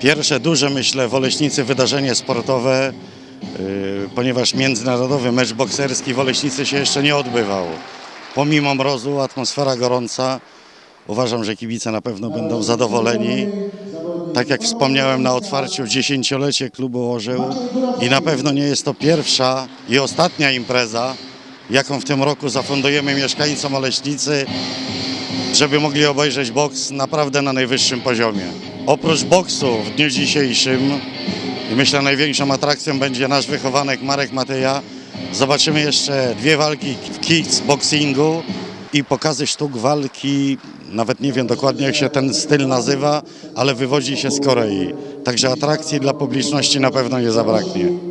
Pierwsze duże, myślę, w Oleśnicy wydarzenie sportowe, yy, ponieważ międzynarodowy mecz bokserski w Oleśnicy się jeszcze nie odbywał. Pomimo mrozu, atmosfera gorąca, uważam, że kibice na pewno będą zadowoleni. Tak jak wspomniałem na otwarciu, dziesięciolecie klubu Orzeł i na pewno nie jest to pierwsza i ostatnia impreza, jaką w tym roku zafundujemy mieszkańcom Oleśnicy żeby mogli obejrzeć boks naprawdę na najwyższym poziomie. Oprócz boksu w dniu dzisiejszym, myślę największą atrakcją będzie nasz wychowanek Marek Mateja, zobaczymy jeszcze dwie walki w kickboxingu i pokazy sztuk walki, nawet nie wiem dokładnie jak się ten styl nazywa, ale wywodzi się z Korei. Także atrakcji dla publiczności na pewno nie zabraknie.